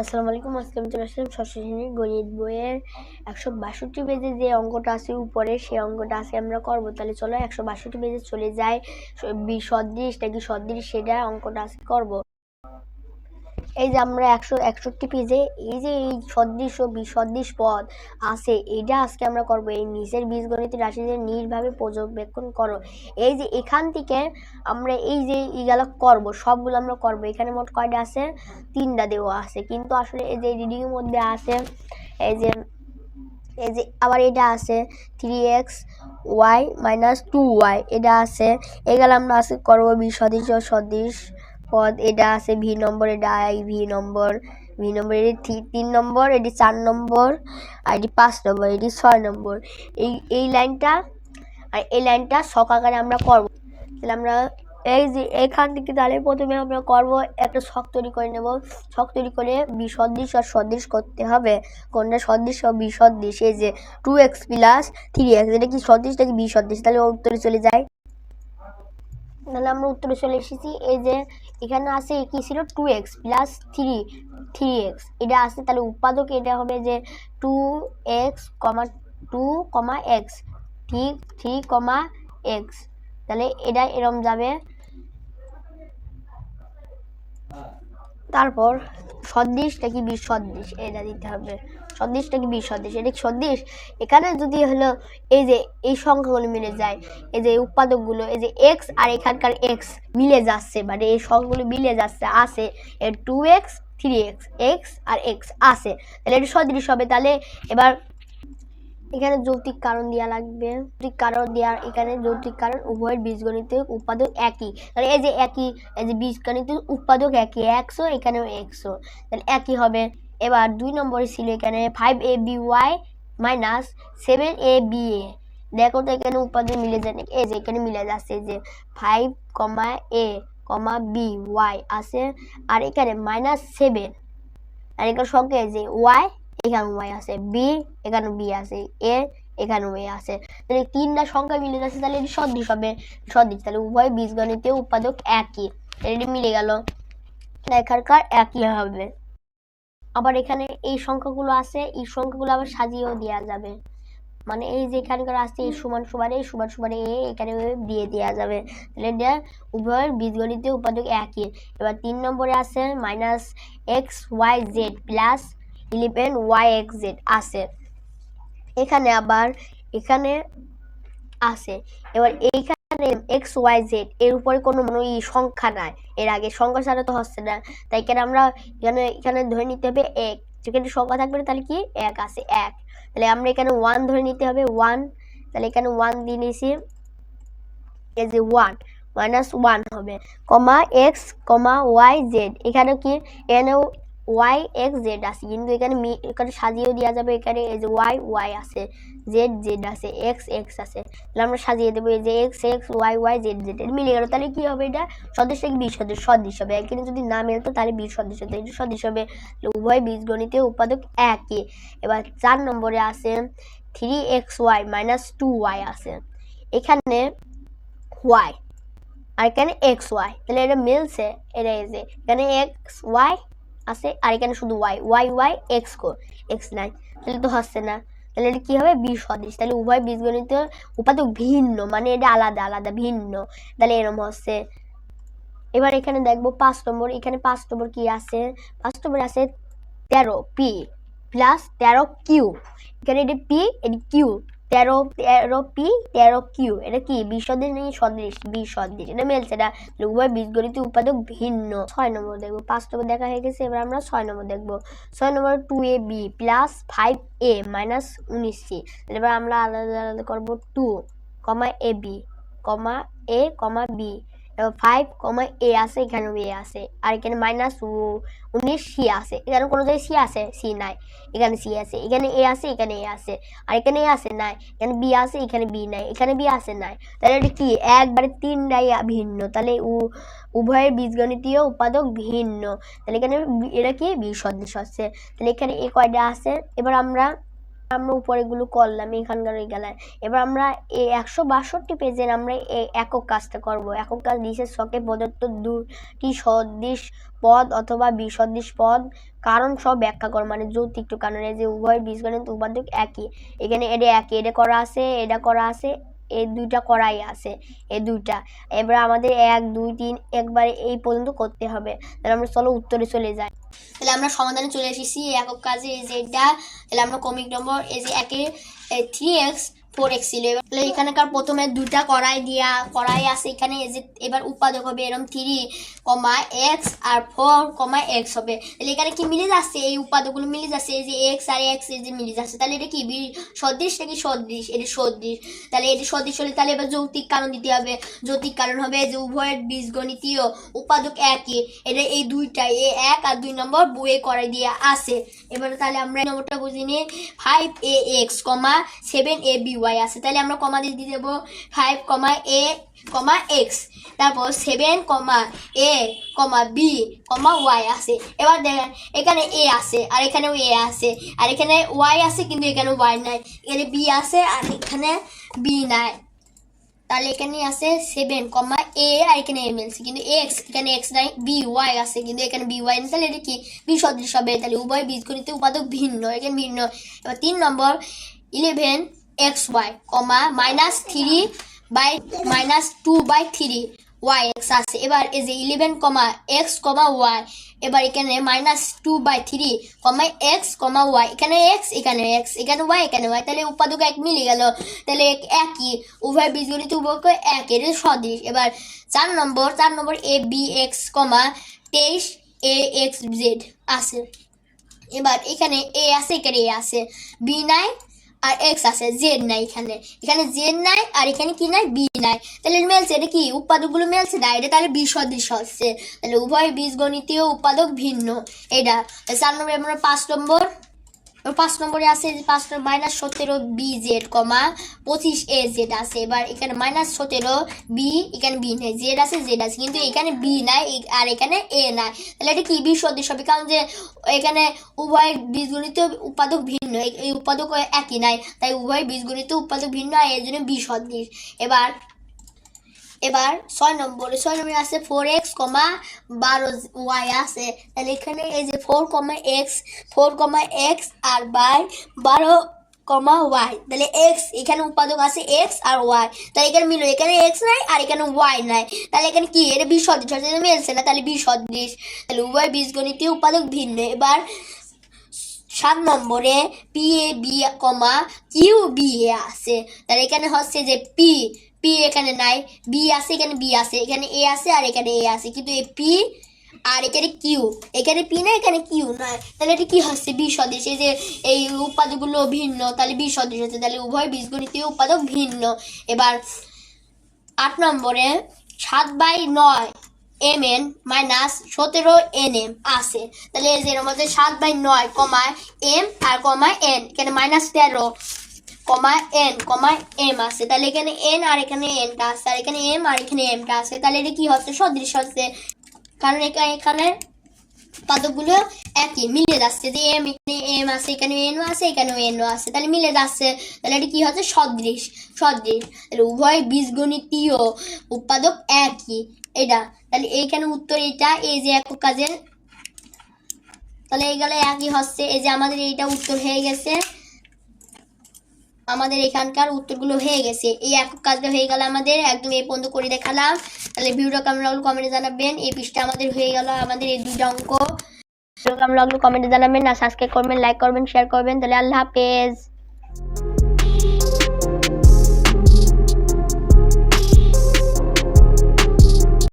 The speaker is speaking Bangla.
আসসালামু আলাইকুম, আজকে আমি চলে আসলাম ষষ্ঠ শ্রেণির গণিত বইয়ের একশো বাষট্টি বেজে যে অঙ্কটা আছে উপরে, সেই অঙ্কটা আজকে আমরা করব। তাহলে চলো একশো বাষট্টি বেজে চলে যায় বি সদৃশ নাকি সদৃশ সেটা অঙ্কটা আছে করব। এই যে আমরা একশো, একষট্টি পেজে এই যে এই সদৃশ বিসদৃশ পদ আছে এটা আজকে আমরা করব। এই নিজের নিচের বীজগণিত রাশিদের নিজভাবে পর্যবেক্ষণ করো। এই যে এখান থেকে আমরা এই যে ইগুলো করব, সবগুলো আমরা করব। এখানে মোট কয়টা আছে? তিনটা দেওয়া আছে। কিন্তু আসলে এই যে রিডিং এর মধ্যে আছে, এই যে এই যে আবার এটা আছে three X Y minus two Y এটা আছে। এগুলো আমরা আজকে করব বিসদৃশ সদৃশ পদ, এটা আছে ভি নম্বর, এটা আই, ভি নম্বর ভি নম্বর, এটি তিন নম্বর, এটি চার নম্বর, আর এটি পাঁচ নম্বর, এটি ছয় নম্বর। এই এই লাইনটা, আর এই লাইনটা সকাকারে আমরা করব। তাহলে আমরা এই যে এখান থেকে তাহলে প্রথমে আমরা করব, একটা ছক তৈরি করে নেব। ছক তৈরি করে বিসদৃশ আর সদৃশ করতে হবে। কোনটা সদৃশ ও বিসদৃশ? এই যে two X plus three X এটা কি সদৃশ নাকি বিসদৃশ? তাহলে উত্তরে চলে যায় তাহলে আমরা উত্তরে চলে এসেছি, এই যে এখানে আছে কি ছিল? Two X plus three three X এটা আছে, তাহলে উৎপাদক এটা হবে যে two X comma two comma X three three comma X তাহলে এটা এরম যাবে। তারপর সদৃশ নাকি বিসদৃশ এটা দিতে হবে। সদৃশ নাকি বিসদৃশ এটা সদৃশ এখানে যদি হলো এই যে এই সংখ্যাগুলো মিলে যায়, এই যে উৎপাদকগুলো, এই যে এক্স আর এখানকার এক্স মিলে যাচ্ছে মানে এই সংখ্যাগুলো মিলে যাচ্ছে, আছে, এর two X three X X আর এক্স আছে, তাহলে এটা সদৃশ হবে। তাহলে এবার এখানে যৌক্তিক কারণ দেওয়া লাগবে। যৌক্তিক কারণ দেওয়ার এখানে যৌক্তিক কারণ উভয়ের বীজগণিতের উৎপাদক একই। তাহলে এই যে একই, এই যে বীজগণিতের উৎপাদক একই, একশো, এখানেও একশো। তাহলে একই হবে। এবার দুই নম্বরে ছিল এখানে five A B Y minus seven A B A দেখো তো এখানে উৎপাদক মিলে যায়? এই যে এখানে মিলে যাচ্ছে যে five comma A comma B Y আছে, আর এখানে মাইনাস সেভেন আর এখানে এই যে ওয়াই এখানে ওয়াই আছে বি এখানে বি আছে এ এখানে এ আছে। তাহলে তিনটা সংখ্যা মিলে যাচ্ছে, তাহলে এটি সদৃশ হবে। সদৃশ, তাহলে উভয় বীজগণিতীয় উৎপাদক একই। এটি মিলে গেল। এখানকার একই হবে। আবার এখানে এই সংখ্যাগুলো আছে, এই সংখ্যাগুলো আবার সাজিয়েও দেওয়া যাবে। মানে এই যে এখানকার আছে এই সমান সমান এই সমান সমান এ, এখানে দিয়ে দেওয়া যাবে। তাহলে এটা উভয়ের বীজগণিতীয় উৎপাদক একই। এবার তিন নম্বরে আছে minus X Y Z plus eleven Y X Z আছে। এখানে আবার, এখানে আছে। এবার এইখানে এক্স, ওয়াই, জেড, এর উপরে কোনো মানে সংখ্যা নাই। এর আগে সংখ্যা ছাড়া তো হচ্ছে না। তাই এখানে আমরা এখানে এখানে ধরে নিতে হবে এক? যেখানে সংখ্যা থাকবে তাহলে কি? এক আছে, এক। তাহলে আমরা এখানে ওয়ান ধরে নিতে হবে ওয়ান তাহলে এখানে ওয়ান দিয়ে নিয়েছি, এই যে ওয়ান মাইনাস ওয়ান হবে comma X comma Y Z এখানে কি? এখানেও ওয়াই এক্স জেড আছে। কিন্তু এখানে মি- এখানে সাজিয়েও দেওয়া যাবে এখানে এই যে ওয়াই ওয়াই আছে জেড জেড আছে এক্স এক্স আছে। তাহলে আমরা সাজিয়ে দেবো এই যে X X Y Y Z Z এটা মিলে গেল। তাহলে কি হবে এটা? সদৃশ থেকে বিশ সদৃশ হবে। এখানে যদি না মিলতো তাহলে বিশ সদৃশ হতো এটা সদৃশ হবে। উভয় বীজগণিতীয় উৎপাদক একই। এবার চার নম্বরে আছে three X Y minus two Y আছে। এখানে ওয়াই আর এখানে এক্স ওয়াই তাহলে এটা মিলছে? এটা এই যে এখানে এক্স ওয়াই আছে, আর এখানে শুধু ওয়াই ওয়াই ওয়াই এক্স কো এক্স নাই তাহলে তো হচ্ছে না। তাহলে এটা কি হবে? বিশ সদৃশ তাহলে উভয় বীজগণিত উপাদান ভিন্ন মানে এটা আলাদা আলাদা, ভিন্ন। তাহলে এরকম হচ্ছে। এবার এখানে দেখব পাঁচ নম্বর। এখানে পাঁচ নম্বর কি আছে? পাঁচ নম্বর আছে তেরো পি প্লাস তেরো কিউ এখানে এটি পি এটি কিউ তেরো তেরো পি, তেরো কিউ। এটা কি? বিশ সদৃশ নাকি সদৃশ? বিশ সদৃশ এটা মিলছে তাহলে উভয় বীজগণিত উৎপাদক ভিন্ন। ছয় নম্বর দেখব। পাঁচ নম্বর দেখা হয়ে গেছে। এবার আমরা ছয় নম্বর দেখব। ছয় নম্বর two A B plus five A minus উনিশ সি। এবার আমরা আলাদা আলাদা করব two, comma A B, comma A, comma B. Five comma A আছে, এখানেও এ আছে, আর এখানে মাইনাস উনিশ সি আছে, এখানে কোনো জায়গায় সি আছে? সি নাই। এখানে সি আছে, এখানে এ আছে, এখানে এ আছে, আর এখানে এ আছে নাই, এখানে বি আছে, এখানে বি নাই, এখানে বি আছে নাই। তাহলে এটা কি? একবারে তিনটাই ভিন্ন। তাহলে উ- উভয়ের বীজগণিতীয় উৎপাদক ভিন্ন। তাহলে এখানে এটা কি? বি সদৃশ হচ্ছে তাহলে এখানে এ কয়টা আছে? এবার আমরা আমরা উপরেগুলো করলাম এখানকার এই গেলায়। এবার আমরা এই একশো বাষট্টি পেজের আমরা এই একক কাজটা করব। একক কাজ দিশের শখে প্রদত্ত দুটি সদৃশ পদ অথবা বিসদৃশ পদ। কারণ সব ব্যাখ্যা কর মানে যৌতিক কারণ এই যে উভয় বীজগণিত উপাদান একই। এখানে এটা একই, এটা করা আছে, এটা করা আছে এই দুইটা করাই আছে, এই দুইটা। এবার আমাদের এক, দুই, তিন, একবারে এই পর্যন্ত করতে হবে। তাহলে আমরা চলো উত্তরে চলে যাই। তাহলে আমরা সমাধানে চলে এসেছি, একক কাজে এই যে এটা। তাহলে আমরা কমিক নম্বর এই যে একে থ্রি এক্স ফোর এক্স ছিল এবার এখানকার প্রথমে দুইটা কড়াই দিয়া, কড়াই আছে এখানে এবার উৎপাদক হবে এরকম থ্রি কমা এক্স আর ফোর কমা এক্স হবে। তাহলে এখানে কি মিলে যাচ্ছে? এই উৎপাদকগুলো মিলে যাচ্ছে, এই যে এক্স আর এক্স এই যে মিলে যাচ্ছে। তাহলে এটা কি? বি- সদৃশ নাকি সদৃশ? এটা সদৃশ। তাহলে এটা সদৃশ হলে তাহলে এবার যৌতিক কারণ দিতে হবে। যৌতিক কারণ হবে যে উভয়ের বীজগণিতীয় উৎপাদক একই। এটা এই দুইটা, এ এক আর দুই নম্বর বইয়ে করাই দিয়ে আছে। এবার তাহলে আমরা নম্বরটা বুঝে নিয়ে five A X comma seven A B Y আছে। তাহলে আমরা কমা দিয়ে দিয়ে দেবো five comma A comma X তারপর seven comma A comma B comma Y আছে। এবার দেখেন, এখানে এ আছে, আর এখানেও এ আছে। আর এখানে ওয়াই আছে, কিন্তু এখানে ওয়াই নাই। এখানে বি আছে, আর এখানে বি নাই। তাহলে এখানে আছে সেভেন কমা এ আর এখানে এম এলসি কিন্তু এক্স এখানে এক্স নাই বি ওয়াই আছে। কিন্তু এখানে বি ওয়াই তাহলে এটা কি? বি সদৃশ হবে। তাহলে উভয় বীজগণিত উপাদক ভিন্ন, এখানে ভিন্ন। এবার তিন নম্বর eleven X Y comma minus three by minus two by three Y X আছে। এবার এই যে eleven comma X comma Y এবার এখানে minus two by three comma X comma Y এখানে এক্স এখানে এক্স এখানে ওয়াই এখানে ওয়াই তাহলে উৎপাদক এক মিলে গেল। তাহলে এক- একই, উভয় বীজগণিত উভয়ক এক এর সদৃশ। এবার চার নম্বর চার নম্বর এ বি এক্স কমা তেইশ এ এক্স জেড আছে। এবার এখানে এ আছে, এখানে এ আছে। বি নাই আর এক্স আছে জেড নাই এখানে। এখানে জেড নাই আর এখানে কি নাই? বি নাই। তাহলে মেলছে এটা কি? উৎপাদকগুলো মেলছে না এটা তাহলে বি সদৃশ হচ্ছে। তাহলে উভয় বীজগণিতীয় উৎপাদক ভিন্ন। এটা চার নম্বর আমরা পাঁচ নম্বর পাঁচ নম্বরে আছে যে পাঁচ নম্বর মাইনাস সতেরো বি জেড কমা, পঁচিশ এ জেড আছে। এবার এখানে মাইনাস সতেরো বি, এখানে বি নেই, জেড আছে জেড আছে। কিন্তু এখানে বি নাই আর এখানে এ নাই। তাহলে এটা কি? বি সদৃশ হবে। কারণ যে এখানে উভয় বীজগণিত উৎপাদক ভিন্ন, এই- উৎপাদক একই নাই। তাই উভয় বীজগণিত উৎপাদক ভিন্ন, আর এর জন্য বি সদৃশ। এবার এবার ছয় নম্বরে ছয় নম্বরে আছে ফোর এক্স কমা বারো ওয়াই আছে। তাহলে এখানে এই যে four comma X four comma X R by বারো কমা ওয়াই তাহলে এক্স এখানে উৎপাদক আছে এক্স আর ওয়াই তাহলে এখানে মিলো এখানে এক্স নাই আর এখানে ওয়াই নাই। তাহলে এখানে কি? এটা বিশ সদৃশ হচ্ছে মিলছে না। তাহলে বিশ। সদৃশ তাহলে উভয় বীজগণিতীয় উৎপাদক ভিন্ন। এবার সাত নম্বরে P A B comma Q B A আছে। তাহলে এখানে হচ্ছে যে পি পি এখানে নাই বি আছে, এখানে বি আছে, এখানে এ আছে আর এখানে এ আছে। কিন্তু এ পি আর এখানে কিউ এখানে পি না এখানে কিউ নাই। তাহলে এটা কি হচ্ছে? বি সদৃশ, এই যে এই উৎপাদকগুলো ভিন্ন, তাহলে বি সদৃশ হচ্ছে। তাহলে উভয় বীজগণিতীয় উৎপাদক ভিন্ন। এবার আট নম্বরে, সাত বাই নয় এম এন মাইনাস সতেরো এন এম আছে। তাহলে এই যে মধ্যে সাত বাই নয় কমা এম আর কমা এন, এখানে মাইনাস তেরো। কমা এন কমা এম আছে, তাহলে এখানে এন আর এখানে এনটা আছে, আর এখানে এম আর এখানে এমটা আছে, তাহলে এটা কি হচ্ছে? সদৃশ হচ্ছে। কারণ এখানে এখানে পাদকগুলো একই, মিলে যাচ্ছে যে এম এখানে এম আছে, এখানে এনও আছে, এখানেও এনও আছে, তাহলে মিলে যাচ্ছে। তাহলে এটা কি হচ্ছে? সদৃশ সদৃশ। তাহলে উভয় বীজগণিতীয় উৎপাদক একই। এটা, তাহলে এইখানে উত্তর এটা এই যে একক কাজের, তাহলে এইগুলো একই হচ্ছে, এই যে আমাদের এইটা উত্তর হয়ে গেছে। আমাদের এখানকার উত্তরগুলো হয়ে গেছে। এই একক কাজটা হয়ে গেল আমাদের। একদম এই পর্যন্ত করে দেখালাম। তাহলে ভিডিওটা কেমন লাগল কমেন্টে জানাবেন। এই পিসটা আমাদের হয়ে গেল আমাদের এই দুইটা অঙ্ক। কেমন লাগল কমেন্টে জানাবেন। আর সাবস্ক্রাইব করবেন লাইক করবেন শেয়ার করবেন। তাহলে আল্লাহ হাফেজ।